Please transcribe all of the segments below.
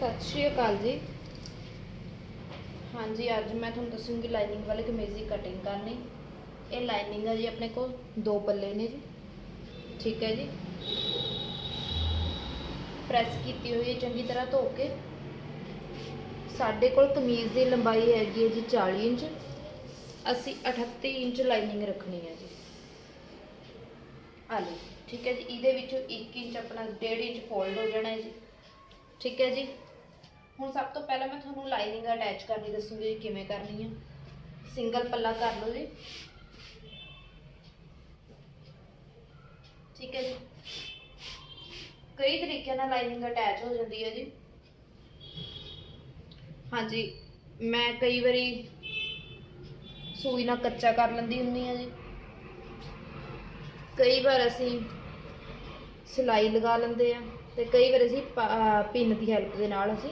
ਸਤਿ ਸ਼੍ਰੀ ਅਕਾਲ ਜੀ। ਹਾਂਜੀ, ਅੱਜ ਮੈਂ ਤੁਹਾਨੂੰ ਦੱਸੂੰਗੀ ਲਾਈਨਿੰਗ ਵਾਲੇ ਕਮੀਜ਼ ਦੀ ਕਟਿੰਗ ਕਰਨੀ। ਇਹ ਲਾਈਨਿੰਗ ਹੈ ਜੀ, ਆਪਣੇ ਕੋਲ ਦੋ ਪੱਲੇ ਨੇ ਜੀ। ਠੀਕ ਹੈ ਜੀ। ਪ੍ਰੈਸ ਕੀਤੀ ਹੋਈ ਹੈ, ਚੰਗੀ ਤਰ੍ਹਾਂ ਧੋ ਕੇ। ਸਾਡੇ ਕੋਲ ਕਮੀਜ਼ ਦੀ ਲੰਬਾਈ ਹੈਗੀ ਹੈ ਜੀ 40 ਇੰਚ। ਅਸੀਂ 38 ਇੰਚ ਲਾਈਨਿੰਗ ਰੱਖਣੀ ਹੈ ਜੀ। ਆ ਲਓ, ਠੀਕ ਹੈ ਜੀ। ਇਹਦੇ ਵਿੱਚੋਂ 1 ਇੰਚ ਆਪਣਾ 1.5 ਇੰਚ ਫੋਲਡ ਹੋ ਜਾਣਾ ਹੈ ਜੀ। ਠੀਕ ਹੈ ਜੀ। ਹੁਣ ਸਭ ਤੋਂ ਪਹਿਲਾਂ ਮੈਂ ਤੁਹਾਨੂੰ ਲਾਈਨਿੰਗ ਅਟੈਚ ਕਰਨੀ ਦੱਸੂਗੀ ਜੀ ਕਿਵੇਂ ਕਰਨੀ ਹੈ ਸਿੰਗਲ ਪੱਲਾ ਕਰ ਲਓ ਜੀ। ਠੀਕ ਹੈ ਜੀ। ਕਈ ਤਰੀਕਿਆਂ ਨਾਲ ਲਾਈਨਿੰਗ ਅਟੈਚ ਹੋ ਜਾਂਦੀ ਹੈ ਜੀ। ਹਾਂਜੀ, ਮੈਂ ਕਈ ਵਾਰੀ ਸੂਈ ਨਾਲ ਕੱਚਾ ਕਰ ਲੈਂਦੀ ਹੁੰਦੀ ਆ ਜੀ। ਕਈ ਵਾਰ ਅਸੀਂ ਸਿਲਾਈ ਲਗਾ ਲੈਂਦੇ ਆ ਤੇ ਕਈ ਵਾਰ ਅਸੀਂ ਪਿੰਨ ਦੀ ਹੈਲਪ ਦੇ ਨਾਲ ਅਸੀਂ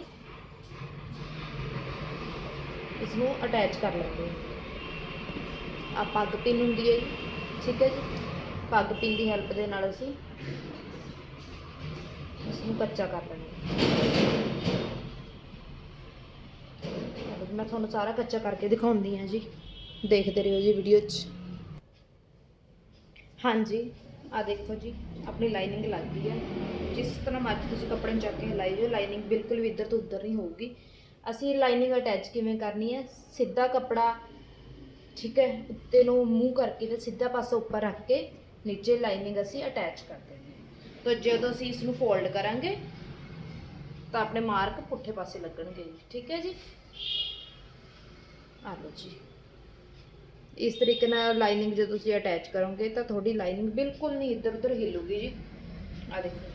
ਇਸ ਨੂੰ ਅਟੈਚ ਕਰ ਲੈਂਦੇ ਆ ਪੱਗ ਪਿੰਨ ਹੁੰਦੀ ਹੈ ਜੀ, ਠੀਕ ਹੈ ਜੀ? ਪੱਗ ਪਿੰਨ ਦੀ ਹੈਲਪ ਦੇ ਨਾਲ ਅਸੀਂ ਇਸ ਨੂੰ ਕੱਚਾ ਕਰ ਲੈਂਦੇ ਮੈਂ ਤੁਹਾਨੂੰ ਸਾਰਾ ਕੱਚਾ ਕਰਕੇ ਦਿਖਾਉਂਦੀ ਹਾਂ ਜੀ। ਦੇਖਦੇ ਰਹੋ ਜੀ ਵੀਡੀਓ 'ਚ। ਹਾਂਜੀ ਆ ਦੇਖੋ ਜੀ, ਆਪਣੀ ਲਾਈਨਿੰਗ ਲੱਗ ਗਈ ਹੈ। ਜਿਸ ਤਰ੍ਹਾਂ ਮਰਜ਼ੀ ਤੁਸੀਂ ਕੱਪੜੇ ਨੂੰ ਚੱਕ ਕੇ ਹਿਲਾਈ ਜਾਓ ਲਾਈਨਿੰਗ ਬਿਲਕੁਲ ਵੀ ਇੱਧਰ ਤੋਂ ਉੱਧਰ ਨਹੀਂ ਹੋਊਗੀ। ਅਸੀਂ ਲਾਈਨਿੰਗ ਅਟੈਚ ਕਿਵੇਂ ਕਰਨੀ ਹੈ? ਸਿੱਧਾ ਕੱਪੜਾ, ਠੀਕ ਹੈ, ਉੱਤੇ ਨੂੰ ਮੂੰਹ ਕਰਕੇ ਤੇ ਸਿੱਧਾ ਪਾਸਾ ਉੱਪਰ ਰੱਖ ਕੇ ਨੀਚੇ ਲਾਈਨਿੰਗ ਅਸੀਂ ਅਟੈਚ ਕਰ ਦਿੰਦੇ ਹਾਂ। ਤਾਂ ਜਦੋਂ ਅਸੀਂ ਇਸ ਨੂੰ ਫੋਲਡ ਕਰਾਂਗੇ, ਤਾਂ ਆਪਣੇ ਮਾਰਕ ਪੁੱਠੇ ਪਾਸੇ ਲੱਗਣਗੇ ਜੀ, ਠੀਕ ਹੈ ਜੀ? ਆ ਲਓ ਜੀ। ਇਸ ਤਰੀਕੇ ਨਾਲ ਲਾਈਨਿੰਗ ਜਦੋਂ ਤੁਸੀਂ ਅਟੈਚ ਕਰੋਗੇ, ਤਾਂ ਤੁਹਾਡੀ ਲਾਈਨਿੰਗ ਬਿਲਕੁਲ ਨਹੀਂ ਇੱਧਰ ਉੱਧਰ ਹਿੱਲੂਗੀ ਜੀ। ਆ ਦੇਖੋ,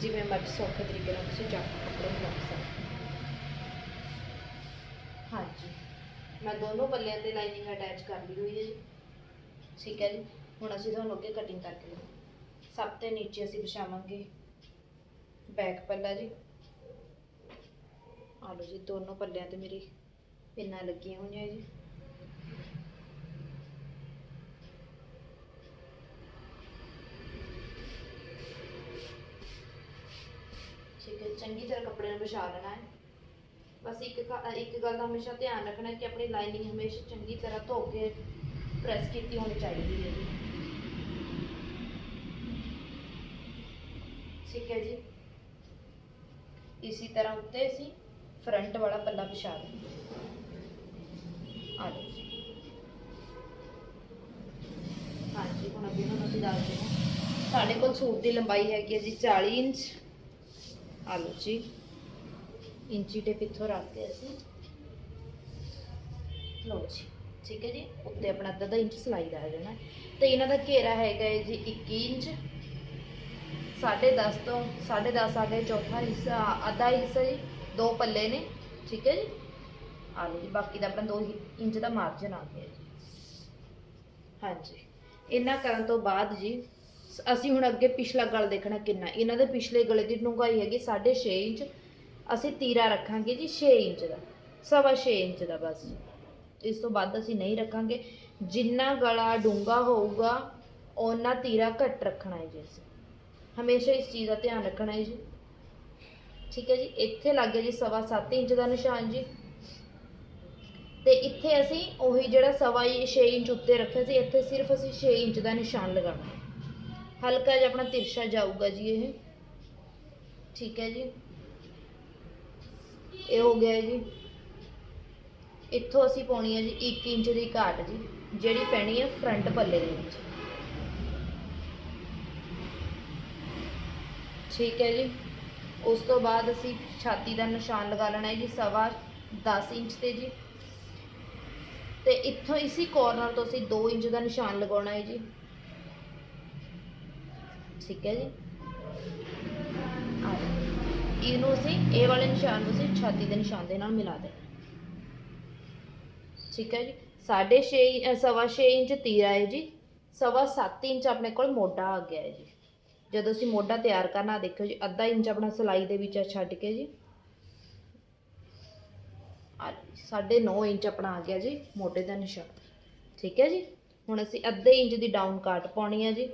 ਜਿਵੇਂ ਮਰਜ਼ੀ ਸੌਖੇ ਤਰੀਕੇ ਨਾਲ ਤੁਸੀਂ ਚੱਕ ਕੇ ਕੱਪੜੇ ਨੂੰ ਲੱਗ ਸਕਦੇ ਹਾਂਜੀ। ਮੈਂ ਦੋਨੋਂ ਪੱਲਿਆਂ ਤੇ ਲਾਈਨਿੰਗ ਅਟੈਚ ਕਰ ਲਈ ਹੋਈ ਹੈ ਜੀ। ਠੀਕ ਹੈ ਜੀ। ਹੁਣ ਅਸੀਂ ਤੁਹਾਨੂੰ ਅੱਗੇ ਕਟਿੰਗ ਕਰਕੇ ਦਿਖਾਉਂਦੇ ਸਭ ਤੋਂ ਨੀਚੇ ਅਸੀਂ ਵਿਛਾਵਾਂਗੇ ਬੈਕ ਪੱਲਾ ਜੀ। ਆ ਲਓ ਜੀ, ਦੋਨੋਂ ਪੱਲਿਆਂ ਤੇ ਮੇਰੀ ਪਿੰਨਾਂ ਲੱਗੀਆਂ ਹੋਈਆਂ ਜੀ। ਠੀਕ ਹੈ ਚੰਗੀ ਤਰ੍ਹਾਂ ਕੱਪੜੇ ਨੂੰ ਵਿਛਾ ਲੈਣਾ ਹੈ। ਬਸ ਇੱਕ ਗ- ਇੱਕ ਗੱਲ ਦਾ ਹਮੇਸ਼ਾ ਧਿਆਨ ਰੱਖਣਾ ਕਿ ਆਪਣੀ ਲਾਈਨਿੰਗ ਹਮੇਸ਼ਾ ਚੰਗੀ ਤਰ੍ਹਾਂ ਧੋ ਕੇ ਪ੍ਰੈਸ ਕੀਤੀ ਹੋਣੀ ਚਾਹੀਦੀ ਹੈ ਠੀਕ ਹੈ ਜੀ। ਇਸੇ ਤਰ੍ਹਾਂ ਉੱਤੇ ਅਸੀਂ ਫਰੰਟ ਵਾਲਾ ਪੱਲਾ ਵਿਛਾ ਦਿੰਦੇ ਆ ਲਓ ਜੀ। ਹਾਂਜੀ ਹੁਣ ਅੱਗੇ ਨੂੰ ਅਸੀਂ ਦੱਸਦੇ ਹਾਂ। ਸਾਡੇ ਕੋਲ ਸੂਟ ਦੀ ਲੰਬਾਈ ਹੈਗੀ ਹੈ ਜੀ 40 ਇੰਚ। ਆ ਲਓ ਜੀ। ਇੰਚੀ ਟੇਪ ਇੱਥੋਂ ਰੱਖ ਕੇ ਅਸੀਂ ਲਓ ਜੀ, ਠੀਕ ਹੈ ਜੀ? ਉੱਤੇ ਆਪਣਾ ਅੱਧਾ ਅੱਧਾ ਇੰਚ ਸਿਲਾਈ ਦਾ ਜਾਣਾ। ਤੇ ਇਹਨਾਂ ਦਾ ਘੇਰਾ ਹੈਗਾ ਹੈ ਜੀ 21 ਇੰਚ 10.5 ਤੋਂ 10.5 ਆ ਗਏ, ਚੌਥਾ ਹਿੱਸਾ, ਅੱਧਾ ਹਿੱਸਾ ਜੀ, ਦੋ ਪੱਲੇ ਨੇ, ਠੀਕ ਹੈ ਜੀ? ਆ ਲਓ ਜੀ, ਬਾਕੀ ਦਾ ਆਪਣਾ 2 ਇੰਚ ਦਾ ਮਾਰਜਨ ਆ ਗਿਆ ਜੀ। ਹਾਂਜੀ। ਇਹਨਾਂ ਕਰਨ ਤੋਂ ਬਾਅਦ ਜੀ, ਅਸੀਂ ਹੁਣ ਅੱਗੇ ਪਿਛਲਾ ਗਲ ਦੇਖਣਾ ਕਿੰਨਾ। ਇਹਨਾਂ ਦੇ ਪਿਛਲੇ ਗਲੇ ਦੀ ਡੂੰਘਾਈ ਹੈਗੀ 6.5 ਇੰਚ ਅਸੀਂ ਤੀਰਾ ਰੱਖਾਂਗੇ ਜੀ 6 ਇੰਚ ਦਾ, ਸਵਾ 6 ਇੰਚ ਦਾ ਬਸ ਜੀ। ਇਸ ਤੋਂ ਵੱਧ ਅਸੀਂ ਨਹੀਂ ਰੱਖਾਂਗੇ। ਜਿੰਨਾ ਗਲਾ ਡੂੰਘਾ ਹੋਊਗਾ, ਓਨਾ ਤੀਰਾ ਘੱਟ ਰੱਖਣਾ ਹੈ ਜੀ ਅਸੀਂ। ਹਮੇਸ਼ਾ ਇਸ ਚੀਜ਼ ਦਾ ਧਿਆਨ ਰੱਖਣਾ ਹੈ ਜੀ। ਠੀਕ ਹੈ ਜੀ, ਇੱਥੇ ਲੱਗ ਗਿਆ ਜੀ ਸਵਾ 7 ਇੰਚ ਦਾ ਨਿਸ਼ਾਨ ਜੀ। ਤੇ ਇੱਥੇ ਅਸੀਂ ਉਹੀ ਜਿਹੜਾ ਸਵਾ 6 ਇੰਚ ਉੱਤੇ ਰੱਖਿਆ ਸੀ, ਇੱਥੇ ਸਿਰਫ ਅਸੀਂ 6 ਇੰਚ ਦਾ ਨਿਸ਼ਾਨ ਲਗਾਉਣਾ ਹੈ। ਹਲਕਾ ਜਿਹਾ ਆਪਣਾ ਤਿਰਛਾ ਜਾਊਗਾ ਜੀ ਇਹ। ਠੀਕ ਹੈ ਜੀ। ਇਹ ਹੋ ਗਿਆ ਜੀ। ਇੱਥੋਂ ਅਸੀਂ ਪਾਉਣੀ ਹੈ ਜੀ 1 ਇੰਚ ਦੀ ਘਾਟ ਜੀ, ਜਿਹੜੀ ਪੈਣੀ ਹੈ ਫਰੰਟ ਪੱਲੇ ਦੇ ਵਿੱਚ। ਠੀਕ ਹੈ ਜੀ। ਉਸ ਤੋਂ ਬਾਅਦ ਅਸੀਂ ਛਾਤੀ ਦਾ ਨਿਸ਼ਾਨ ਲਗਾ ਲੈਣਾ ਹੈ ਜੀ, ਸਵਾ 10 ਇੰਚ ਤੇ ਜੀ। ਤੇ ਇੱਥੋਂ ਇਸੀ ਕੋਰਨਰ ਤੋਂ ਅਸੀਂ 2 ਇੰਚ ਦਾ ਨਿਸ਼ਾਨ ਲਗਾਉਣਾ ਹੈ ਜੀ। ਠੀਕ ਹੈ ਜੀ। ਇਹਨੂੰ ਅਸੀਂ ਇਹ ਵਾਲੇ ਨਿਸ਼ਾਨ ਨੂੰ ਅਸੀਂ ਛਾਤੀ ਦੇ ਨਿਸ਼ਾਨ ਦੇ ਨਾਲ ਮਿਲਾ ਦੇਣਾ। ਠੀਕ ਹੈ ਜੀ? ਸਾਢੇ 6 ਸਵਾ 6 ਇੰਚ ਤੀਰਾ ਹੈ ਜੀ। ਸਵਾ 7 ਇੰਚ ਆਪਣੇ ਕੋਲ ਮੋਢਾ ਆ ਗਿਆ ਹੈ ਜੀ। ਜਦੋਂ ਅਸੀਂ ਮੋਢਾ ਤਿਆਰ ਕਰਨਾ ਦੇਖੋ ਜੀ, ਅੱਧਾ ਇੰਚ ਆਪਣਾ ਸਿਲਾਈ ਦੇ ਵਿੱਚ ਛੱਡ ਕੇ ਜੀ। ਆ ਸਾਢੇ 9 ਇੰਚ ਆਪਣਾ ਆ ਗਿਆ ਜੀ ਮੋਢੇ ਦਾ ਨਿਸ਼ਾਨ। ਠੀਕ ਹੈ ਜੀ? ਹੁਣ ਅਸੀਂ ਅੱਧੇ ਇੰਚ ਦੀ ਡਾਊਨ ਕਾਟ ਪਾਉਣੀ ਹੈ ਜੀ।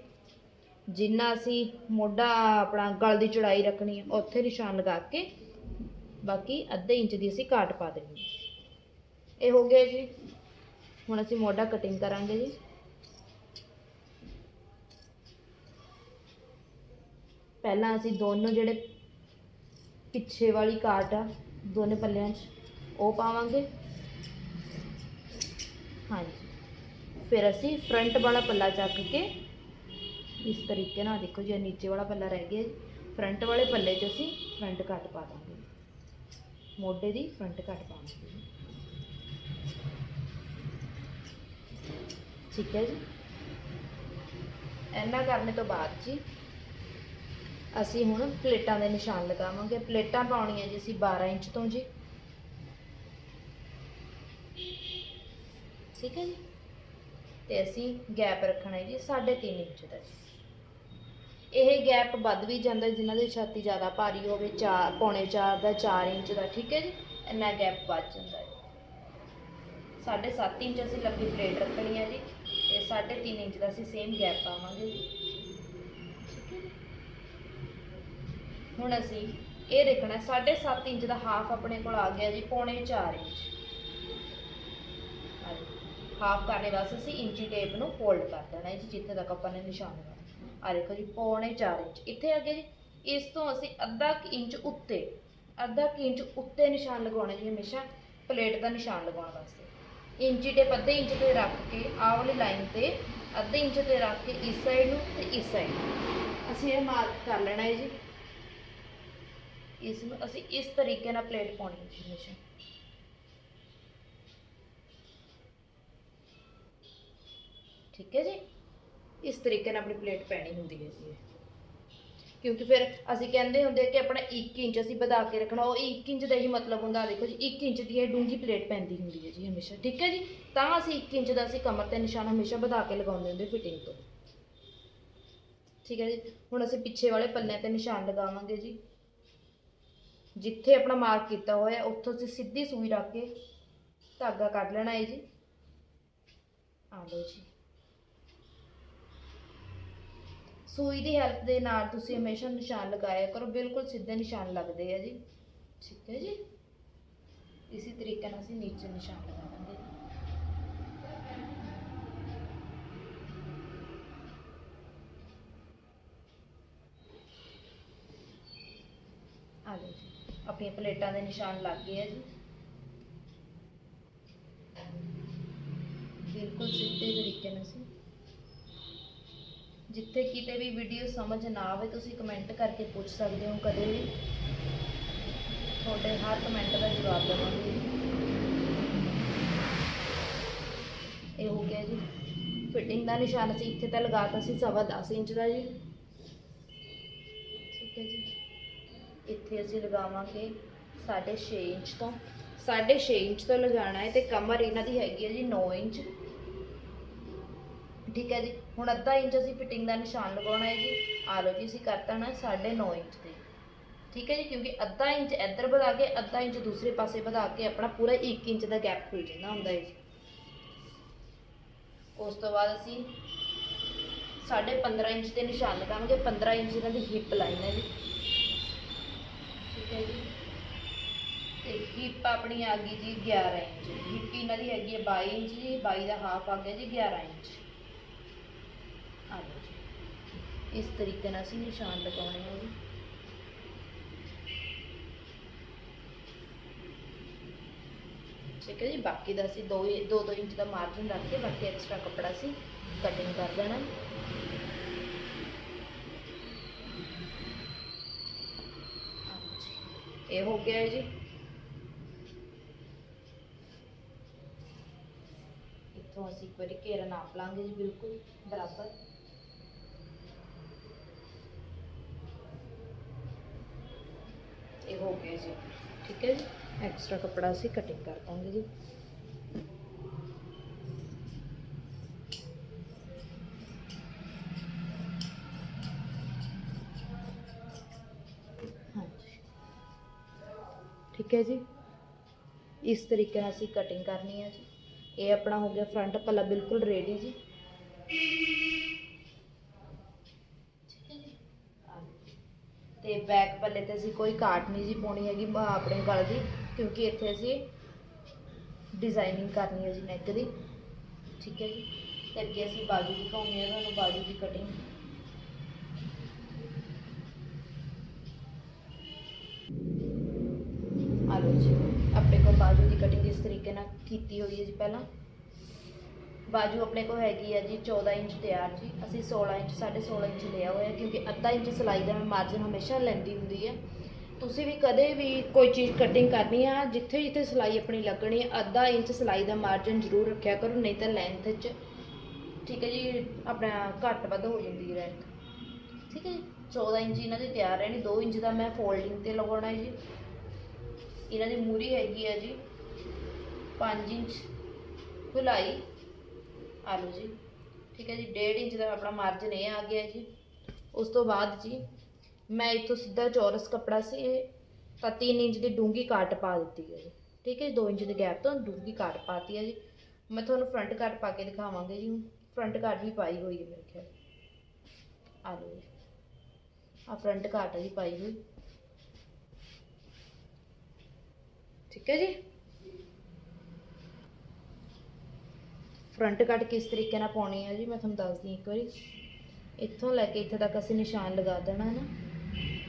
ਜਿੰਨਾ ਅਸੀਂ ਮੋਢਾ ਆਪਣਾ ਗਲ ਦੀ ਚੌੜਾਈ ਰੱਖਣੀ ਹੈ, ਉੱਥੇ ਨਿਸ਼ਾਨ ਲਗਾ ਕੇ ਬਾਕੀ ਅੱਧੇ ਇੰਚ ਦੀ ਅਸੀਂ ਕਾਟ ਪਾ ਦੇਣੀ ਇਹ ਹੋ ਗਿਆ ਜੀ। ਹੁਣ ਅਸੀਂ ਮੋਢਾ ਕਟਿੰਗ ਕਰਾਂਗੇ ਜੀ। ਪਹਿਲਾਂ ਅਸੀਂ ਦੋਨੋਂ ਜਿਹੜੇ ਪਿੱਛੇ ਵਾਲੀ ਕਾਟ ਆ, ਦੋਨੇ ਪੱਲਿਆਂ 'ਚ, ਉਹ ਪਾਵਾਂਗੇ। ਹਾਂਜੀ। ਫਿਰ ਅਸੀਂ ਫਰੰਟ ਵਾਲਾ ਪੱਲਾ ਚੱਕ ਕੇ ਇਸ ਤਰੀਕੇ ਨਾਲ ਦੇਖੋ ਜੇ ਨੀਚੇ ਵਾਲਾ ਪੱਲਾ ਰਹਿ ਗਿਆ ਫਰੰਟ ਵਾਲੇ ਪੱਲੇ 'ਚ ਅਸੀਂ ਫਰੰਟ ਕੱਟ ਪਾ ਦਾਂਗੇ। ਮੋਢੇ ਦੀ ਫਰੰਟ ਕੱਟ ਪਾਵਾਂਗੇ ਠੀਕ ਹੈ ਜੀ? ਇੰਨਾ ਕਰਨੇ ਤੋਂ ਬਾਅਦ ਜੀ, ਅਸੀਂ ਹੁਣ ਪਲੇਟਾਂ ਦੇ ਨਿਸ਼ਾਨ ਲਗਾਵਾਂਗੇ। ਪਲੇਟਾਂ ਪਾਉਣੀਆਂ ਜੀ ਅਸੀਂ 12 ਇੰਚ ਤੋਂ ਜੀ। ਠੀਕ ਹੈ ਜੀ? ਤੇ ਅਸੀਂ ਗੈਪ ਰੱਖਣਾ ਹੈ ਜੀ 3.5 ਇੰਚ ਦਾ ਜੀ ਇਹ ਗੈਪ ਵੱਧ ਵੀ ਜਾਂਦਾ ਜਿਨ੍ਹਾਂ ਦੀ ਛਾਤੀ ਜ਼ਿਆਦਾ ਭਾਰੀ ਹੋਵੇ 4 ਪੌਣੇ 4 ਦਾ 4 ਇੰਚ ਦਾ, ਠੀਕ ਹੈ ਜੀ? ਇੰਨਾ ਗੈਪ ਵੱਧ ਜਾਂਦਾ ਹੈ। 7.5 ਇੰਚ ਅਸੀਂ ਲੰਬੀ ਪਲੇਟ ਰੱਖਣੀ ਹੈ ਜੀ, ਤੇ 3.5 ਇੰਚ ਦਾ ਅਸੀਂ ਸੇਮ ਗੈਪ ਪਾਵਾਂਗੇ ਜੀ। ਹੁਣ ਅਸੀਂ ਇਹ ਦੇਖਣਾ 7.5 ਇੰਚ ਦਾ ਹਾਫ ਆਪਣੇ ਕੋਲ ਆ ਗਿਆ ਜੀ, ਪੌਣੇ 4 ਇੰਚ। ਹਾਫ ਕਰਨੇ ਵਾਸਤੇ ਅਸੀਂ ਇੰਚੀ ਟੇਪ ਨੂੰ ਫੋਲਡ ਕਰ ਦੇਣਾ ਜੀ, ਜਿੱਥੇ ਤੱਕ ਆਪਾਂ ਨੇ ਨਿਸ਼ਾਨ ਲਗਾਉਣਾ ਆ ਦੇਖੋ ਜੀ, ਪੌਣੇ 4 ਇੰਚ। ਇੱਥੇ ਆ ਗਿਆ ਜੀ, ਇਸ ਤੋਂ ਅਸੀਂ ਅੱਧਾ ਕੁ ਇੰਚ ਉੱਤੇ, ਅੱਧਾ ਕੁ ਇੰਚ ਉੱਤੇ ਨਿਸ਼ਾਨ ਲਗਾਉਣਾ ਜੀ ਹਮੇਸ਼ਾ, ਪਲੇਟ ਦਾ ਨਿਸ਼ਾਨ ਲਗਾਉਣ ਵਾਸਤੇ। ਇੰਚੀ ਟੇਪ ਅੱਧੇ ਇੰਚ ਤੇ ਰੱਖ ਕੇ, ਆਹ ਵਾਲੀ ਲਾਈਨ ਤੇ ਅੱਧੇ ਇੰਚ ਤੇ ਰੱਖ ਕੇ ਇਸ ਸਾਈਡ ਨੂੰ ਤੇ ਇਸ ਸਾਈਡ ਨੂੰ। ਅਸੀਂ ਇਹ ਮਾਰਕ ਕਰ ਲੈਣਾ ਹੈ ਜੀ। ਇਸ ਨੂੰ ਅਸੀਂ ਇਸ ਤਰੀਕੇ ਨਾਲ ਪਲੇਟ ਪਾਉਣੀ ਹੈ ਜੀ ਹਮੇਸ਼ਾ। ਠੀਕ ਹੈ ਜੀ? ਇਸ ਤਰੀਕੇ ਨਾਲ ਆਪਣੀ ਪਲੇਟ ਪੈਣੀ ਹੁੰਦੀ ਹੈ ਜੀ ਕਿਉਂਕਿ ਫਿਰ ਅਸੀਂ ਕਹਿੰਦੇ ਹੁੰਦੇ ਕਿ ਆਪਣਾ 1 ਇੰਚ ਅਸੀਂ ਵਧਾ ਕੇ ਰੱਖਣਾ, ਉਹ 1 ਇੰਚ ਦਾ ਹੀ ਮਤਲਬ ਹੁੰਦਾ ਦੇਖੋ ਜੀ 1 ਇੰਚ ਦੀ ਇਹ ਡੂੰਗੀ ਪਲੇਟ ਪੈਂਦੀ ਹੁੰਦੀ ਹੈ ਜੀ ਹਮੇਸ਼ਾ, ਠੀਕ ਹੈ ਜੀ? ਤਾਂ ਅਸੀਂ 1 ਇੰਚ ਦਾ ਅਸੀਂ ਕਮਰ ਤੇ ਨਿਸ਼ਾਨ ਹਮੇਸ਼ਾ ਵਧਾ ਕੇ ਲਗਾਉਂਦੇ ਹੁੰਦੇ ਫਿਟਿੰਗ ਤੋਂ। ਠੀਕ ਹੈ ਜੀ? ਹੁਣ ਅਸੀਂ ਪਿੱਛੇ ਵਾਲੇ ਪੱਲਿਆਂ ਤੇ ਨਿਸ਼ਾਨ ਲਗਾਵਾਂਗੇ ਜੀ। ਜਿੱਥੇ ਆਪਣਾ ਮਾਰਕ ਕੀਤਾ ਹੋਇਆ, ਉੱਥੋਂ ਅਸੀਂ ਸਿੱਧੀ ਸੂਈ ਰੱਖ ਕੇ ਧਾਗਾ ਕੱਢ ਲੈਣਾ ਹੈ ਜੀ। ਆ ਲਓ ਜੀ। ਸੂਈ ਦੀ ਹੈਲਪ ਦੇ ਨਾਲ ਤੁਸੀਂ ਹਮੇਸ਼ਾ ਨਿਸ਼ਾਨ ਲਗਾਇਆ ਕਰੋ, ਬਿਲਕੁਲ ਸਿੱਧੇ ਨਿਸ਼ਾਨ ਲੱਗਦੇ ਆ ਜੀ। ਠੀਕ ਹੈ ਜੀ। ਇਸੇ ਤਰੀਕੇ ਨਾਲ ਅਸੀਂ ਨੀਚੇ ਨਿਸ਼ਾਨ ਲਗਾਵਾਂਗੇ ਆ ਲਓ ਜੀ, ਆਪਣੀਆਂ ਪਲੇਟਾਂ ਦੇ ਨਿਸ਼ਾਨ ਲੱਗ ਗਏ ਆ ਜੀ। ਬਿਲਕੁਲ ਸਿੱਧੇ ਤਰੀਕੇ ਨਾਲ ਸੀ ਜਿੱਥੇ ਕਿਤੇ ਵੀ ਵੀਡੀਓ ਸਮਝ ਨਾ ਆਵੇ, ਤੁਸੀਂ ਕਮੈਂਟ ਕਰਕੇ ਪੁੱਛ ਸਕਦੇ ਹੋ ਕਦੇ ਵੀ। ਤੁਹਾਡੇ ਹਰ ਕਮੈਂਟ ਦਾ ਜਵਾਬ ਦੇਵਾਂਗੇ। ਇਹ ਹੋ ਗਿਆ ਜੀ। ਫਿਟਿੰਗ ਦਾ ਨਿਸ਼ਾਨ ਅਸੀਂ ਇੱਥੇ ਤਾਂ ਲਗਾਤਾ ਸੀ ਸਵਾ 10 ਇੰਚ ਦਾ ਜੀ। ਠੀਕ ਹੈ ਜੀ। ਇੱਥੇ ਅਸੀਂ ਲਗਾਵਾਂਗੇ 6.5 ਇੰਚ ਤੋਂ। 6.5 ਇੰਚ ਤੋਂ ਲਗਾਉਣਾ ਹੈ ਤੇ ਕਮਰ ਇਹਨਾਂ ਦੀ ਹੈਗੀ ਹੈ ਜੀ 9 ਇੰਚ। ਠੀਕ ਹੈ ਜੀ। ਹੁਣ ਅੱਧਾ ਇੰਚ ਅਸੀਂ ਫਿਟਿੰਗ ਦਾ ਨਿਸ਼ਾਨ ਲਗਾਉਣਾ ਹੈ ਜੀ। ਆ ਲਓ ਜੀ, ਅਸੀਂ ਕਰਤਾ ਨਾ 9.5 ਇੰਚ ਤੇ। ਠੀਕ ਹੈ ਜੀ, ਕਿਉਂਕਿ ਅੱਧਾ ਇੰਚ ਇੱਧਰ ਵਧਾ ਕੇ, ਅੱਧਾ ਇੰਚ ਦੂਸਰੇ ਪਾਸੇ ਵਧਾ ਕੇ ਆਪਣਾ ਪੂਰਾ 1 ਇੰਚ ਦਾ ਗੈਪ ਖੁੱਲ ਜਾਂਦਾ ਹੁੰਦਾ ਹੈ ਜੀ। ਉਸ ਤੋਂ ਬਾਅਦ ਅਸੀਂ 15.5 ਇੰਚ ਦੇ ਨਿਸ਼ਾਨ ਲਗਾਵਾਂਗੇ। 15 ਇੰਚ ਇਹਨਾਂ ਦੀ ਹਿੱਪ ਲਾਈਨ ਹੈ ਜੀ। ਠੀਕ ਹੈ ਜੀ। ਤੇ ਹਿੱਪ ਆਪਣੀ ਆ ਗਈ ਜੀ 11 ਇੰਚ। ਹਿੱਪ ਇਹਨਾਂ ਦੀ ਹੈਗੀ ਹੈ 22 ਇੰਚ ਜੀ 22 ਦਾ ਹਾਫ ਆ ਗਿਆ ਜੀ 11 ਇੰਚ ਆ ਲਓ ਜੀ ਇਸ ਤਰੀਕੇ ਨਾਲ ਅਸੀਂ ਨਿਸ਼ਾਨ ਲਗਾਉਣੇ ਆ ਜੀ। ਠੀਕ ਹੈ ਜੀ, ਬਾਕੀ ਦਾ ਅਸੀਂ 2 2 2 ਇੰਚ ਦਾ ਮਾਰਜਨ ਰੱਖ ਕੇ ਬਾਕੀ ਐਕਸਟਰਾ ਕੱਪੜਾ ਅਸੀਂ ਕਟਿੰਗ ਕਰ ਦੇਣਾ। ਇਹ ਹੋ ਗਿਆ ਜੀ। ਇੱਥੋਂ ਅਸੀਂ ਇੱਕ ਵਾਰੀ ਘੇਰਾ ਨਾਪ ਲਾਂਗੇ ਜੀ, ਬਿਲਕੁਲ, ਬਰਾਬਰ ਇਹ ਹੋ ਗਿਆ ਜੀ ਠੀਕ ਹੈ ਜੀ ਐਕਸਟਰਾ ਕੱਪੜਾ ਅਸੀਂ ਕਟਿੰਗ ਕਰ ਦਾਂਗੇ ਜੀ ਹਾਂਜੀ ਠੀਕ ਹੈ ਜੀ ਇਸ ਤਰੀਕੇ ਨਾਲ ਅਸੀਂ ਕਟਿੰਗ ਕਰਨੀ ਹੈ ਜੀ ਇਹ ਆਪਣਾ ਹੋ ਗਿਆ ਫਰੰਟ ਪੱਲਾ ਬਿਲਕੁਲ ਰੈਡੀ ਜੀ ਠੀਕ ਹੈ ਜੀ ਆਹ ਲਓ। ਤੇ ਬੈਕ ਪੱਲੇ ਤੇ ਅਸੀਂ ਕੋਈ ਕਾਟ ਨਹੀਂ ਜੀ ਪਾਉਣੀ ਹੈਗੀ ਆਪਣੇ ਗਲ ਦੀ, ਕਿਉਂਕਿ ਇੱਥੇ ਅਸੀਂ ਡਿਜ਼ਾਈਨਿੰਗ ਕਰਨੀ ਹੈ ਜੀ ਨੈਕ ਦੀ। ਠੀਕ ਹੈ ਜੀ? ਤੇ ਅੱਗੇ ਅਸੀਂ ਬਾਜੂ ਦਿਖਾਉਂਦੇ ਹਾਂ ਤੁਹਾਨੂੰ, ਬਾਜੂ ਦੀ ਕਟਿੰਗ ਆ ਲਓ ਜੀ, ਆਪਣੇ ਕੋਲ ਬਾਜੂ ਦੀ ਕਟਿੰਗ ਇਸ ਤਰੀਕੇ ਨਾਲ ਕੀਤੀ ਹੋਈ ਹੈ ਜੀ ਪਹਿਲਾਂ। ਬਾਜੂ ਆਪਣੇ ਕੋਲ ਹੈਗੀ ਆ ਜੀ 14 ਇੰਚ ਤਿਆਰ ਜੀ। ਅਸੀਂ 16 ਇੰਚ 16.5 ਇੰਚ ਲਿਆ ਹੋਇਆ, ਕਿਉਂਕਿ ਅੱਧਾ ਇੰਚ ਸਿਲਾਈ ਦਾ ਮੈਂ ਮਾਰਜਨ ਹਮੇਸ਼ਾ ਲੈਂਦੀ ਹੁੰਦੀ ਹੈ ਤੁਸੀਂ ਵੀ ਕਦੇ ਵੀ ਕੋਈ ਚੀਜ਼ ਕਟਿੰਗ ਕਰਨੀ ਆ, ਜਿੱਥੇ ਜਿੱਥੇ ਸਿਲਾਈ ਆਪਣੀ ਲੱਗਣੀ ਹੈ ਅੱਧਾ ਇੰਚ ਸਿਲਾਈ ਦਾ ਮਾਰਜਨ ਜ਼ਰੂਰ ਰੱਖਿਆ ਕਰੋ, ਨਹੀਂ ਤਾਂ ਲੈਂਥ 'ਚ। ਠੀਕ ਹੈ ਜੀ, ਆਪਣਾ ਘੱਟ ਵੱਧ ਹੋ ਜਾਂਦੀ ਹੈ ਲੈਂਥ ਠੀਕ ਹੈ ਜੀ 14 ਇੰਚ ਇਹਨਾਂ ਦੀ ਤਿਆਰ ਰਹਿਣੀ 2 ਇੰਚ ਦਾ ਮੈਂ ਫੋਲਡਿੰਗ ਤੇ ਲਗਾਉਣਾ ਹੈ ਜੀ। ਇਹਨਾਂ ਦੀ ਮੂਰੀ ਹੈਗੀ ਆ ਜੀ 5 ਇੰਚ ਗੁਲਾਈ ਆ ਲਓ ਜੀ। ਠੀਕ ਹੈ ਜੀ 1.5 ਇੰਚ ਦਾ ਆਪਣਾ ਮਾਰਜਨ ਇਹ ਆ ਗਿਆ ਜੀ। ਉਸ ਤੋਂ ਬਾਅਦ ਜੀ, ਮੈਂ ਇੱਥੋਂ ਸਿੱਧਾ ਚੌਰਸ ਕੱਪੜਾ ਸੀ, ਤਾਂ 3 ਇੰਚ ਦੀ ਡੂੰਗੀ ਕਾਟ ਪਾ ਦਿੱਤੀ ਹੈ ਜੀ। ਠੀਕ ਹੈ 2 ਇੰਚ ਦੇ ਗੈਪ ਤੋਂ ਡੂੰਗੀ ਕਾਟ ਪਾਤੀ ਹੈ ਜੀ। ਮੈਂ ਤੁਹਾਨੂੰ ਫਰੰਟ ਕਾਟ ਪਾ ਕੇ ਦਿਖਾਵਾਂਗੇ ਜੀ। ਫਰੰਟ ਕਾਟ ਵੀ ਪਾਈ ਹੋਈ ਹੈ ਮੇਰੇ ਖਿਆਲ। ਆ ਲਓ ਜੀ। ਆ ਫਰੰਟ ਕਾਟ ਹੈ ਜੀ ਪਾਈ ਹੋਈ। ਠੀਕ ਹੈ ਜੀ। ਫਰੰਟ ਕੱਟ ਕਿਸ ਤਰੀਕੇ ਨਾਲ ਪਾਉਣੀ ਹੈ ਜੀ, ਮੈਂ ਤੁਹਾਨੂੰ ਦੱਸਦੀ ਇੱਕ ਵਾਰੀ। ਇੱਥੋਂ ਲੈ ਕੇ ਇੱਥੇ ਤੱਕ ਅਸੀਂ ਨਿਸ਼ਾਨ ਲਗਾ ਦੇਣਾ ਹੈ ਨਾ।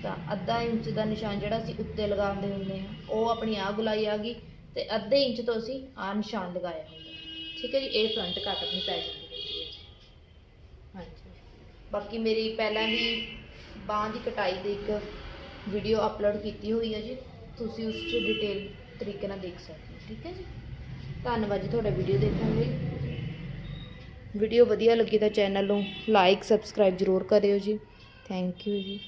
ਤਾਂ ਅੱਧਾ ਇੰਚ ਦਾ ਨਿਸ਼ਾਨ ਜਿਹੜਾ ਅਸੀਂ ਉੱਤੇ ਲਗਾਉਂਦੇ ਹੁੰਦੇ ਹਾਂ, ਉਹ ਆਪਣੀ ਆ ਗੁਲਾਈ ਆ ਗਈ ਤੇ ਅੱਧੇ ਇੰਚ ਤੋਂ ਅਸੀਂ ਆ ਨਿਸ਼ਾਨ ਲਗਾਇਆ ਹੁੰਦਾ ਠੀਕ ਹੈ ਜੀ, ਇਹ ਫਰੰਟ ਕੱਟ ਆਪਣੀ ਪੈ ਜਾਂਦੀ ਹੈ ਹਾਂਜੀ। ਬਾਕੀ ਮੇਰੀ ਪਹਿਲਾਂ ਵੀ ਬਾਂਹ ਦੀ ਕਟਾਈ ਦੀ ਇੱਕ ਵੀਡੀਓ ਅਪਲੋਡ ਕੀਤੀ ਹੋਈ ਹੈ ਜੀ, ਤੁਸੀਂ ਉਸ 'ਚ ਡਿਟੇਲ ਤਰੀਕੇ ਨਾਲ ਦੇਖ ਸਕਦੇ ਹੋ। ਠੀਕ ਹੈ ਜੀ। ਧੰਨਵਾਦ ਜੀ, ਤੁਹਾਡਾ ਵੀਡੀਓ ਦੇਖਣ ਲਈ। ਵੀਡੀਓ ਵਧੀਆ ਲੱਗੀ ਤਾਂ ਚੈਨਲ ਨੂੰ ਲਾਈਕ ਸਬਸਕ੍ਰਾਈਬ ਜ਼ਰੂਰ ਕਰਿਓ ਜੀ। ਥੈਂਕ ਯੂ ਜੀ।